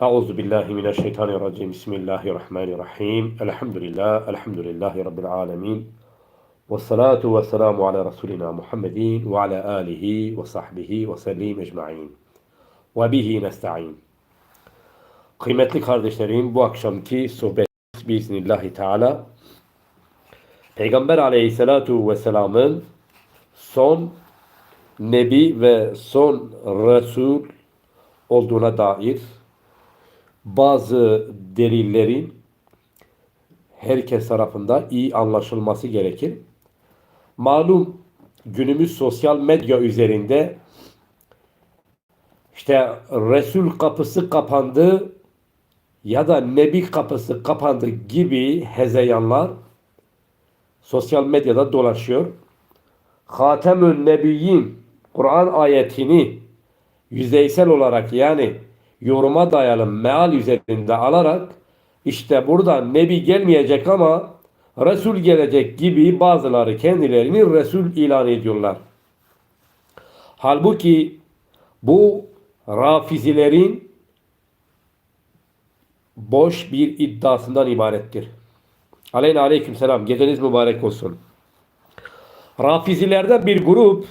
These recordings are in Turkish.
Euzu billahi mineşşeytanirracim. Bismillahirrahmanirrahim. Elhamdülillah, elhamdülillahi rabbil alamin. Ve salatu ve selamu ala Resulina Muhammedin ve ala alihi ve sahbihi ve sellim ecmaîn. Ve bihi nesta'in. Kıymetli kardeşlerim, bu akşamki sohbet biiznillahü teala Peygamber aleyhissalatu vesselamın son nebi ve son resul olduğuna dair bazı delillerin herkes tarafından iyi anlaşılması gerekir. Malum günümüz sosyal medya üzerinde işte Resul kapısı kapandı ya da Nebi kapısı kapandı gibi hezeyanlar sosyal medyada dolaşıyor. Hatemün Nebiyyin Kur'an ayetini yüzeysel olarak yani yoruma dayalı meal üzerinde alarak işte burada Nebi gelmeyecek ama Resul gelecek gibi bazıları kendilerini Resul ilan ediyorlar. Halbuki bu rafizilerin boş bir iddiasından ibarettir. Aleyna aleyküm selam. Geceniz mübarek olsun. Rafizilerden bir grup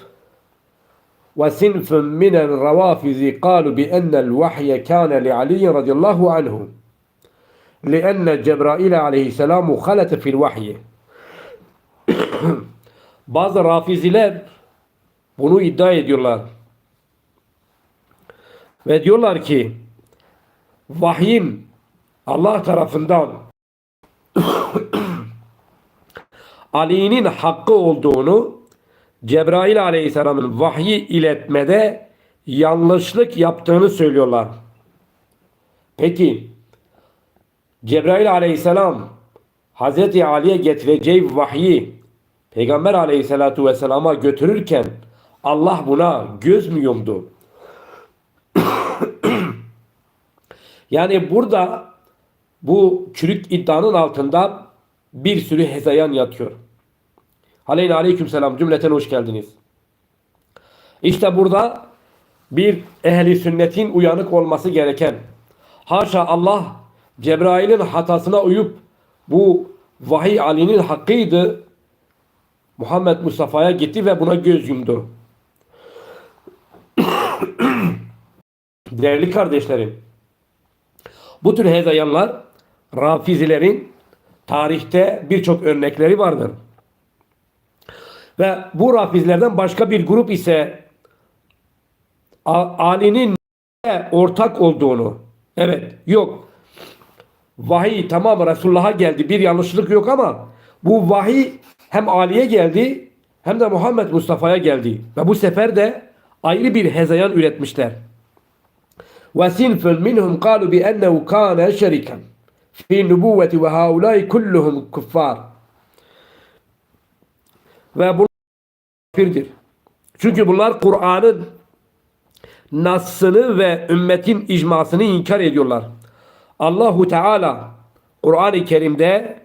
وصنف من الروافض قالوا بأن الوحي كان لعلي رضي الله عنه لأن جبرائيل عليه السلام خلت في الوحي بعض الرافضين bunu iddia ediyorlar. Ve diyorlar ki vahyin Allah tarafından Ali'nin hakkı olduğunu Cebrail aleyhisselamın vahyi iletmede yanlışlık yaptığını söylüyorlar. Peki Cebrail aleyhisselam Hazreti Ali'ye getireceği vahyi Peygamber aleyhissalatu vesselama götürürken Allah buna göz mü yumdu? yani burada bu çürük iddianın altında bir sürü hezeyan yatıyor. Aleyna aleyküm selam cümleten hoş geldiniz. İşte burada bir ehli sünnetin uyanık olması gereken haşa Allah Cebrail'in hatasına uyup bu vahiy Ali'nin hakkıydı Muhammed Mustafa'ya gitti ve buna göz yumdu. Değerli kardeşlerim bu tür hezeyanlar Rafizilerin tarihte birçok örnekleri vardır. Ve bu rafizlerden başka bir grup ise Ali'nin ortak olduğunu. Evet yok. Vahiy tamam Resulullah'a geldi. Bir yanlışlık yok ama bu vahiy hem Ali'ye geldi hem de Muhammed Mustafa'ya geldi. Ve bu sefer de ayrı bir hezeyan üretmişler. Kalu bi ennehu kana şeriken. Fi nubuvveti ve haulâi kulluhum kuffar. Ve bu kafirdir. Çünkü bunlar Kur'an'ın nasını ve ümmetin icmasını inkar ediyorlar. Allahu Teala Kur'an-ı Kerim'de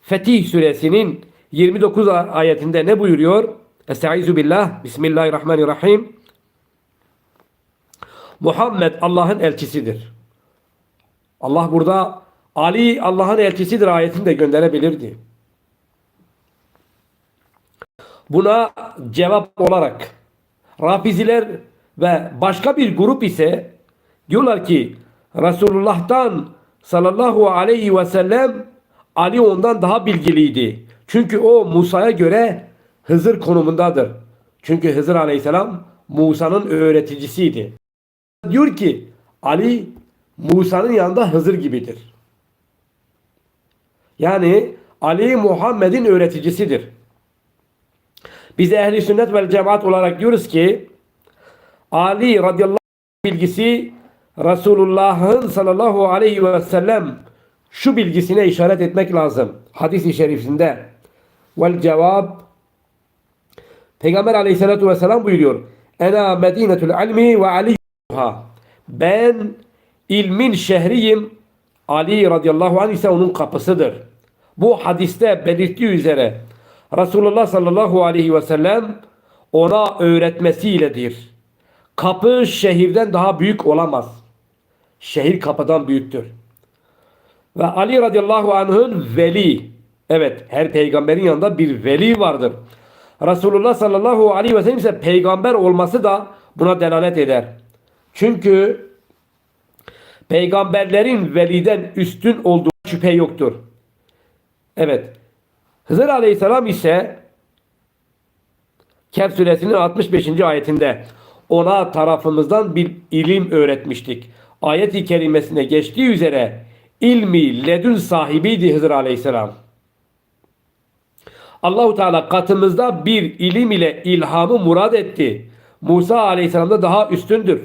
Fetih suresinin 29 ayetinde ne buyuruyor? Estaizu billah. Bismillahirrahmanirrahim. Muhammed Allah'ın elçisidir. Allah burada Ali Allah'ın elçisidir ayetini de gönderebilirdi. Buna cevap olarak Rafiziler ve başka bir grup ise diyorlar ki Resulullah'tan sallallahu aleyhi ve sellem Ali ondan daha bilgiliydi. Çünkü o Musa'ya göre Hızır konumundadır. Çünkü Hızır aleyhisselam Musa'nın öğreticisiydi. Diyor ki Ali Musa'nın yanında Hızır gibidir. Yani Ali Muhammed'in öğreticisidir. Biz ehli sünnet ve cemaat olarak diyoruz ki Ali radıyallahu anh bilgisi Resulullah'ın sallallahu aleyhi ve sellem şu bilgisine işaret etmek lazım. Hadis-i şerifinde. Vel cevap Peygamber aleyhissalatu vesselam buyuruyor. Ena medinetul ilmi ve aliyuha. Ben ilmin şehriyim. Ali radıyallahu anh ise onun kapısıdır. Bu hadiste belirttiği üzere Resulullah sallallahu aleyhi ve sellem ona öğretmesiyledir. Kapı şehirden daha büyük olamaz. şehir kapıdan büyüktür. Ve Ali radıyallahu anh'ın veli. Evet her peygamberin yanında bir veli vardır. Resulullah sallallahu aleyhi ve sellem ise peygamber olması da buna delalet eder. Çünkü peygamberlerin veliden üstün olduğu şüphe yoktur. Evet. Hızır aleyhisselam ise Kehf suresinin 65. ayetinde ona tarafımızdan bir ilim öğretmiştik. Ayet-i kerimesine geçtiği üzere ilmi ledün sahibiydi Hızır aleyhisselam. Allahu Teala katımızda bir ilim ile ilhamı murad etti. Musa aleyhisselam da daha üstündür.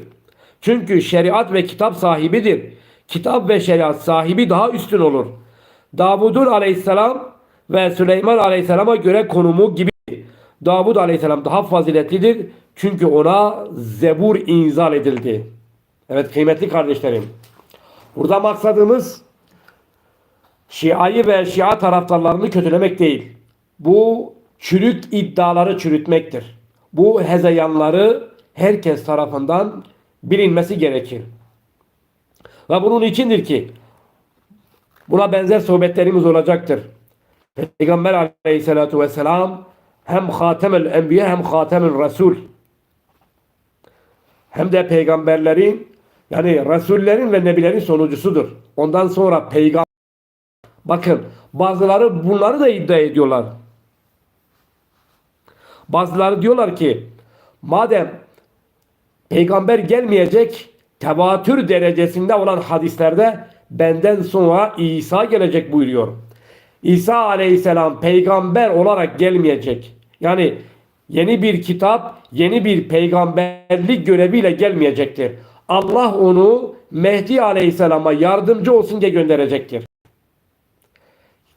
Çünkü şeriat ve kitap sahibidir. Kitap ve şeriat sahibi daha üstün olur. Davud'un aleyhisselam ve Süleyman aleyhisselama göre konumu gibi. Davud aleyhisselam daha faziletlidir. Çünkü ona zebur inzal edildi. Evet kıymetli kardeşlerim. Burada maksadımız Şia'yı ve Şia taraftarlarını kötülemek değil. Bu çürük iddiaları çürütmektir. Bu hezeyanları herkes tarafından bilinmesi gerekir. Ve bunun içindir ki buna benzer sohbetlerimiz olacaktır. Peygamber aleyhissalatu vesselam hem hatemel enbiya hem hatemel resul hem de peygamberlerin yani resullerin ve nebilerin sonucusudur. Ondan sonra peygamber bakın bazıları bunları da iddia ediyorlar. Bazıları diyorlar ki madem peygamber gelmeyecek tevatür derecesinde olan hadislerde benden sonra İsa gelecek buyuruyor. İsa aleyhisselam peygamber olarak gelmeyecek. Yani yeni bir kitap, yeni bir peygamberlik göreviyle gelmeyecektir. Allah onu Mehdi aleyhisselama yardımcı olsun diye gönderecektir.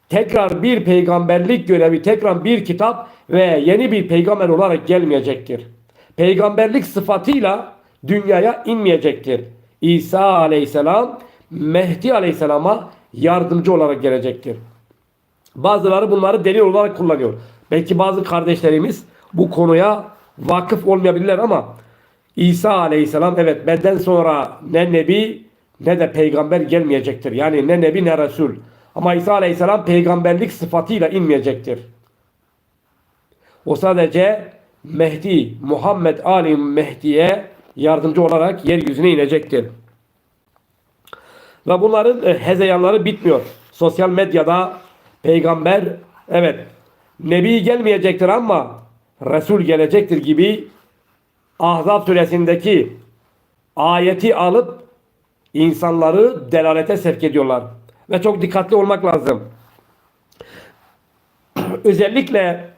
Tekrar bir peygamberlik görevi, tekrar bir kitap ve yeni bir peygamber olarak gelmeyecektir. Peygamberlik sıfatıyla dünyaya inmeyecektir. İsa aleyhisselam Mehdi aleyhisselama yardımcı olarak gelecektir. Bazıları bunları delil olarak kullanıyor. Belki bazı kardeşlerimiz bu konuya vakıf olmayabilirler ama İsa aleyhisselam evet benden sonra ne nebi ne de peygamber gelmeyecektir. Yani ne nebi ne resul. Ama İsa aleyhisselam peygamberlik sıfatıyla inmeyecektir. O sadece Mehdi, Muhammed Ali Mehdi'ye yardımcı olarak yeryüzüne inecektir. Ve bunların e, hezeyanları bitmiyor. Sosyal medyada peygamber evet nebi gelmeyecektir ama Resul gelecektir gibi Ahzab suresindeki ayeti alıp insanları delalete sevk ediyorlar. Ve çok dikkatli olmak lazım. Özellikle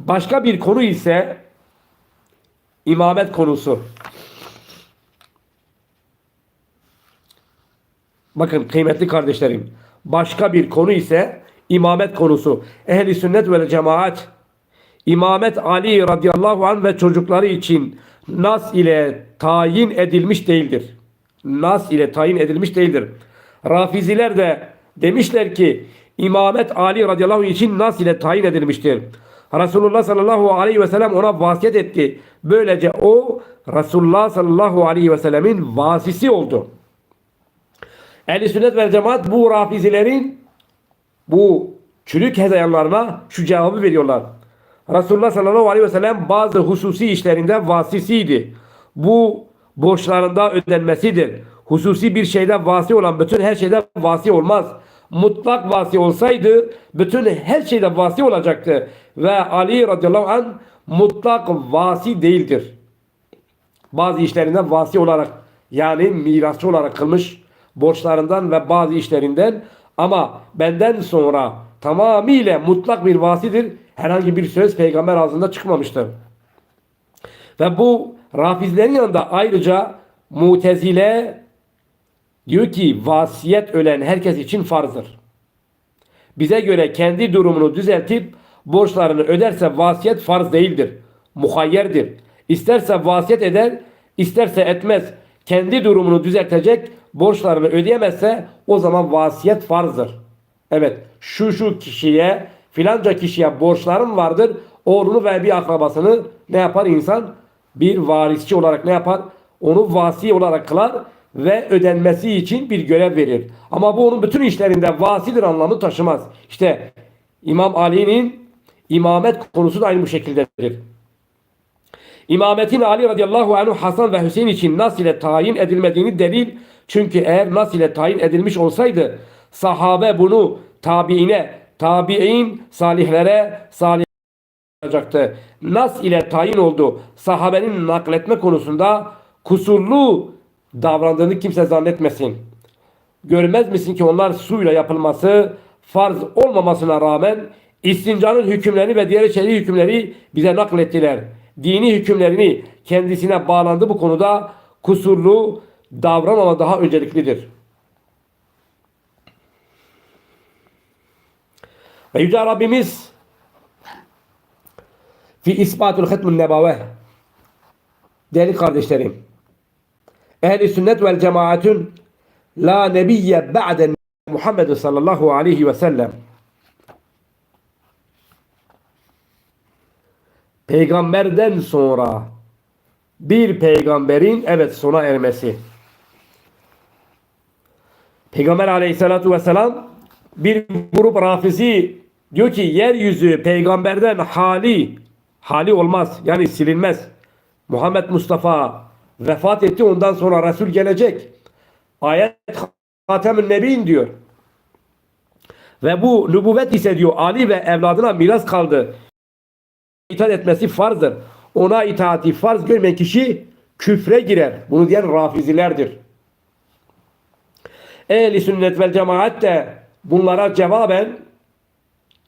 başka bir konu ise imamet konusu. Bakın kıymetli kardeşlerim. Başka bir konu ise imamet konusu. Ehli sünnet ve cemaat İmamet Ali radıyallahu anh ve çocukları için nas ile tayin edilmiş değildir. Nas ile tayin edilmiş değildir. Rafiziler de demişler ki İmamet Ali radıyallahu anh için nas ile tayin edilmiştir. Resulullah sallallahu aleyhi ve sellem ona vasiyet etti. Böylece o Resulullah sallallahu aleyhi ve sellemin vasisi oldu. Ehl-i sünnet ve cemaat bu rafizilerin bu çürük hezeyanlarına şu cevabı veriyorlar. Resulullah sallallahu aleyhi ve sellem bazı hususi işlerinde vasisiydi. Bu borçlarında ödenmesidir. Hususi bir şeyde vasi olan bütün her şeyde vasi olmaz. Mutlak vasi olsaydı bütün her şeyde vasi olacaktı. Ve Ali radıyallahu anh mutlak vasi değildir. Bazı işlerinde vasi olarak yani mirasçı olarak kılmış borçlarından ve bazı işlerinden ama benden sonra tamamıyla mutlak bir vasidir. Herhangi bir söz peygamber ağzında çıkmamıştır. Ve bu rafizlerin yanında ayrıca mutezile diyor ki vasiyet ölen herkes için farzdır. Bize göre kendi durumunu düzeltip borçlarını öderse vasiyet farz değildir. Muhayyerdir. İsterse vasiyet eder, isterse etmez. Kendi durumunu düzeltecek, borçlarını ödeyemezse o zaman vasiyet farzdır. Evet, şu şu kişiye, filanca kişiye borçlarım vardır. Oğlunu ve bir akrabasını ne yapar insan? Bir varisçi olarak ne yapar? Onu vasi olarak kılar ve ödenmesi için bir görev verir. Ama bu onun bütün işlerinde vasidir anlamı taşımaz. İşte İmam Ali'nin imamet konusu da aynı bu şekildedir. İmametin Ali radıyallahu anhu Hasan ve Hüseyin için nas ile tayin edilmediğini delil. Çünkü eğer nas ile tayin edilmiş olsaydı sahabe bunu tabiine, tabi'in salihlere, salih olacaktı. Nas ile tayin oldu. Sahabenin nakletme konusunda kusurlu davrandığını kimse zannetmesin. Görmez misin ki onlar suyla yapılması farz olmamasına rağmen istincanın hükümlerini ve diğer şer'i hükümleri bize naklettiler. Dini hükümlerini kendisine bağlandı bu konuda kusurlu davranmama daha önceliklidir. Ve Yüce Rabbimiz fi ispatul hıtmun nebave değerli kardeşlerim ehli sünnet vel cemaatün la nebiyye ba'den Muhammed sallallahu aleyhi ve sellem peygamberden sonra bir peygamberin evet sona ermesi. Peygamber aleyhissalatu vesselam bir grup rafizi diyor ki yeryüzü peygamberden hali hali olmaz yani silinmez. Muhammed Mustafa vefat etti ondan sonra Resul gelecek. Ayet Hatemün Nebi'in diyor. Ve bu nübüvvet ise diyor Ali ve evladına miras kaldı. İtaat etmesi farzdır. Ona itaati farz görmeyen kişi küfre girer. Bunu diyen rafizilerdir. Ehli sünnet vel cemaat de bunlara cevaben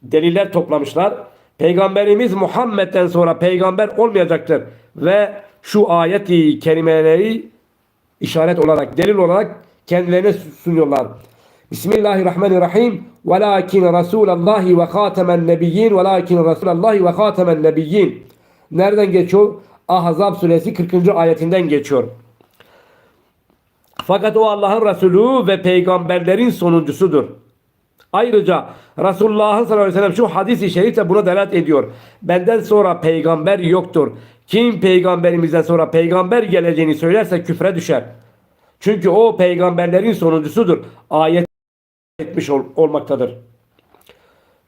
deliller toplamışlar. Peygamberimiz Muhammed'den sonra peygamber olmayacaktır. Ve şu ayeti kelimeleri işaret olarak, delil olarak kendilerine sunuyorlar. Bismillahirrahmanirrahim. Velakin Resulallahi ve hatemen nebiyyin. Velakin Resulallahi ve hatemen nebiyyin. Nereden geçiyor? Ahzab suresi 40. ayetinden geçiyor. Fakat o Allah'ın Resulü ve peygamberlerin sonuncusudur. Ayrıca Resulullah sallallahu aleyhi ve sellem şu hadis-i şerif de buna delalet ediyor. Benden sonra peygamber yoktur. Kim peygamberimizden sonra peygamber geleceğini söylerse küfre düşer. Çünkü o peygamberlerin sonuncusudur. Ayet etmiş ol, olmaktadır.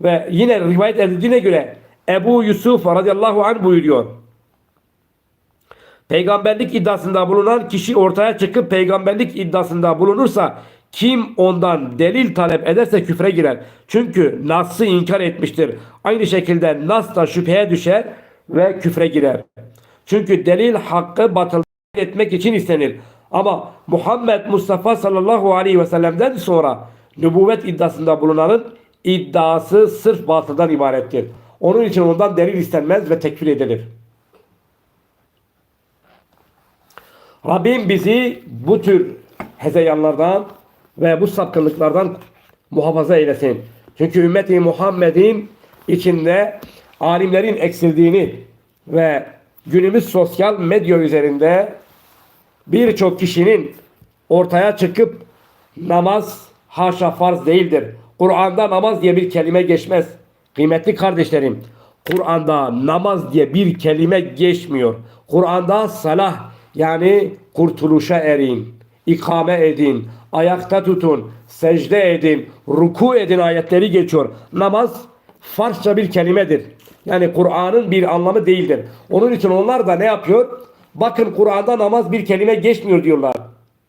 Ve yine rivayet edildiğine göre Ebu Yusuf radıyallahu anh buyuruyor. Peygamberlik iddiasında bulunan kişi ortaya çıkıp peygamberlik iddiasında bulunursa kim ondan delil talep ederse küfre girer. Çünkü Nas'ı inkar etmiştir. Aynı şekilde Nas da şüpheye düşer ve küfre girer. Çünkü delil hakkı batıl etmek için istenir. Ama Muhammed Mustafa sallallahu aleyhi ve sellem'den sonra nübüvvet iddiasında bulunanın iddiası sırf batıldan ibarettir. Onun için ondan delil istenmez ve tekfir edilir. Rabbim bizi bu tür hezeyanlardan ve bu sapkınlıklardan muhafaza eylesin. Çünkü ümmeti Muhammed'in içinde alimlerin eksildiğini ve günümüz sosyal medya üzerinde birçok kişinin ortaya çıkıp namaz haşa farz değildir. Kur'an'da namaz diye bir kelime geçmez. Kıymetli kardeşlerim, Kur'an'da namaz diye bir kelime geçmiyor. Kur'an'da salah yani kurtuluşa erin, ikame edin, ayakta tutun, secde edin, ruku edin ayetleri geçiyor. Namaz Farsça bir kelimedir. Yani Kur'an'ın bir anlamı değildir. Onun için onlar da ne yapıyor? Bakın Kur'an'da namaz bir kelime geçmiyor diyorlar.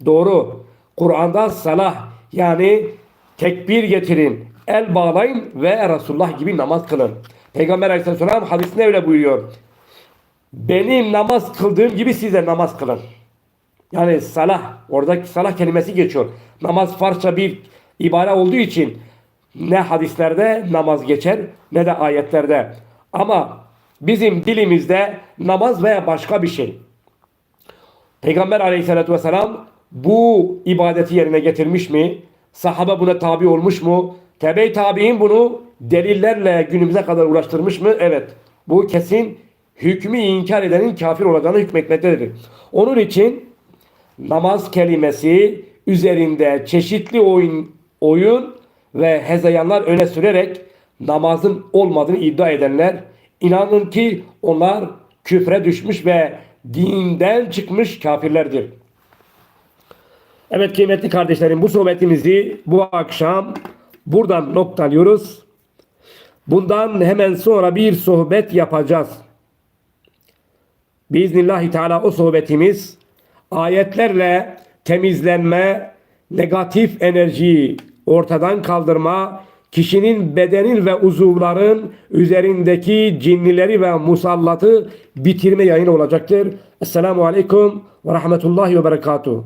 Doğru. Kur'an'da salah yani tekbir getirin, el bağlayın ve Resulullah gibi namaz kılın. Peygamber aleyhisselam hadisinde öyle buyuruyor. Benim namaz kıldığım gibi siz de namaz kılın. Yani salah, oradaki salah kelimesi geçiyor. Namaz Farsça bir ibare olduğu için ne hadislerde namaz geçer ne de ayetlerde. Ama bizim dilimizde namaz veya başka bir şey. Peygamber aleyhissalatü vesselam bu ibadeti yerine getirmiş mi? Sahabe buna tabi olmuş mu? Tebe-i tabi'in bunu delillerle günümüze kadar ulaştırmış mı? Evet. Bu kesin hükmü inkar edenin kafir olacağını hükmetmektedir. Onun için namaz kelimesi üzerinde çeşitli oyun, oyun ve hezeyanlar öne sürerek namazın olmadığını iddia edenler inanın ki onlar küfre düşmüş ve dinden çıkmış kafirlerdir. Evet kıymetli kardeşlerim bu sohbetimizi bu akşam buradan noktalıyoruz. Bundan hemen sonra bir sohbet yapacağız. Biiznillahü Teala o sohbetimiz ayetlerle temizlenme, negatif enerjiyi ortadan kaldırma, kişinin bedenin ve uzuvların üzerindeki cinnileri ve musallatı bitirme yayını olacaktır. Esselamu Aleyküm ve Rahmetullahi ve Berekatuhu.